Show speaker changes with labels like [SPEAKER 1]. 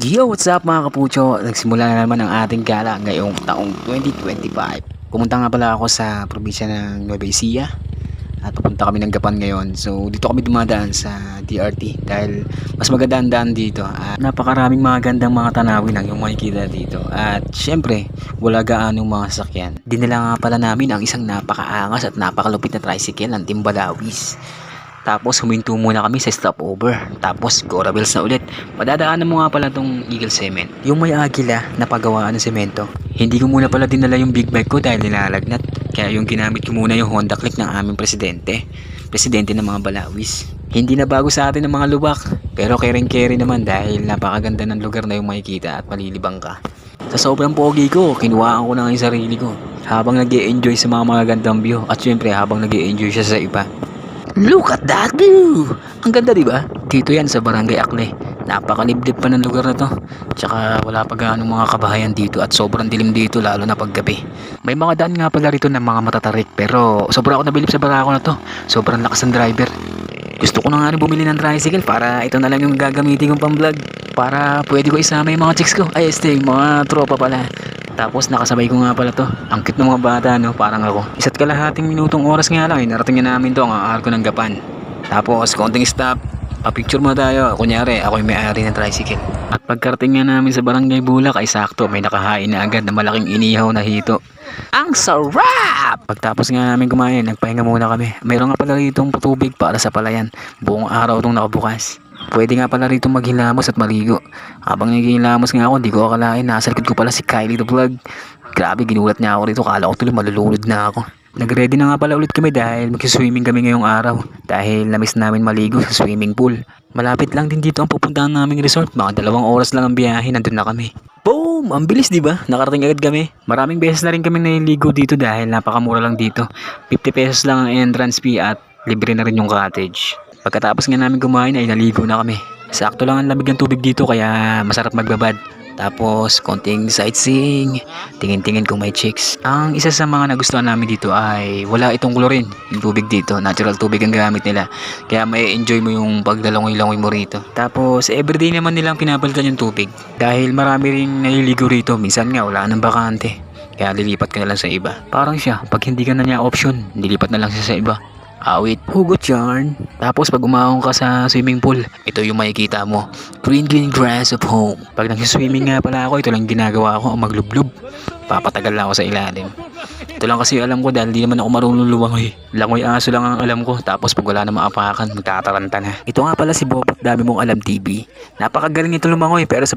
[SPEAKER 1] Yo, what's up mga kapucho? Nagsimula na naman ang ating gala ngayong taong 2025. Pumunta nga pala ako sa probinsya ng Nueva Ecija at papunta kami ng Gapan ngayon. So dito kami dumadaan sa DRT dahil mas maganda ang daan dito. At napakaraming mga gandang mga tanawin ang yung makikita dito. At syempre, wala gaanong mga sakyan. Dinala nga pala namin ang isang napakaangas at napakalupit na tricycle ng Timbalawis. Tapos huminto muna kami sa stopover. Tapos Gorabels na ulit. Padadaanan mo nga pala tong Eagle Cement. Yung may agila na pagawaan ng semento. Hindi ko muna pala dinala yung big bike ko dahil nilalagnat. Kaya yung ginamit ko muna yung Honda Click ng aming presidente. Presidente ng mga balawis. Hindi na bago sa atin ng mga lubak. Pero kering-keri naman dahil napakaganda ng lugar na yung makikita at malilibang ka. Sa sobrang pogi ko, kinuhaan ko na nga yung sarili ko. Habang nag enjoy sa mga magagandang view. At syempre habang nag enjoy siya sa iba. Look at that view! Ang ganda di ba? Dito yan sa Barangay Akle. Napakaliblib pa ng lugar na to. Tsaka wala pa gaano mga kabahayan dito at sobrang dilim dito lalo na paggabi. May mga daan nga pala rito ng mga matatarik pero sobra ako nabilib sa barako na to. Sobrang lakas ng driver. Gusto ko na nga rin bumili ng tricycle para ito na lang yung gagamitin kong pang-vlog. Para pwede ko isama yung mga chicks ko. Ay, este, yung mga tropa pala. Tapos nakasabay ko nga pala to. Ang cute ng mga bata no, parang ako. Isa't kalahating minutong oras nga lang, eh, narating na namin to ang arko ng Gapan. Tapos konting stop, pa-picture mo tayo. Kunyari, ako yung may-ari ng tricycle. At pagkarating nga namin sa barangay Bulak ay sakto, may nakahain na agad na malaking inihaw na hito. Ang sarap! Pagtapos nga namin kumain, nagpahinga muna kami. Mayroon nga pala rito tubig para sa palayan. Buong araw itong nakabukas. Pwede nga pala rito maghilamos at maligo. Habang naghihilamos nga ako, di ko akalain nasa likod ko pala si Kylie the Vlog. Grabe, ginulat niya ako rito. Kala ko tuloy malulunod na ako. Nagready na nga pala ulit kami dahil mag-swimming kami ngayong araw. Dahil namiss namin maligo sa swimming pool. Malapit lang din dito ang pupuntahan naming resort. Mga dalawang oras lang ang biyahe, nandun na kami. Boom! Ang bilis, di ba? Nakarating agad kami. Maraming beses na rin kami naliligo dito dahil napakamura lang dito. 50 pesos lang ang entrance fee at libre na rin yung cottage. Pagkatapos nga namin kumain ay naligo na kami. Sakto lang ang lamig ng tubig dito kaya masarap magbabad. Tapos konting sightseeing, tingin-tingin kung may chicks. Ang isa sa mga nagustuhan namin dito ay wala itong chlorine, yung tubig dito. Natural tubig ang gamit nila. Kaya may enjoy mo yung pagdalangoy-langoy mo rito. Tapos everyday naman nilang pinapalitan yung tubig. Dahil marami rin naliligo rito, minsan nga wala nang bakante. Kaya lilipat ka na lang sa iba. Parang siya, pag hindi ka na niya option, nilipat na lang siya sa iba. Awit, hugot yarn. Tapos pag umahong ka sa swimming pool, ito yung makikita mo. Green green grass of home. Pag nag-swimming nga pala ako, ito lang ginagawa ko, maglublob. Papatagal lang ako sa ilalim. Ito lang kasi alam ko dahil di naman ako marunong lumangoy. Langoy aso lang ang alam ko. Tapos pag wala na maapakan, magtataranta na. Ito nga pala si Bob at dami mong alam TV. Napakagaling ito lumangoy pero sa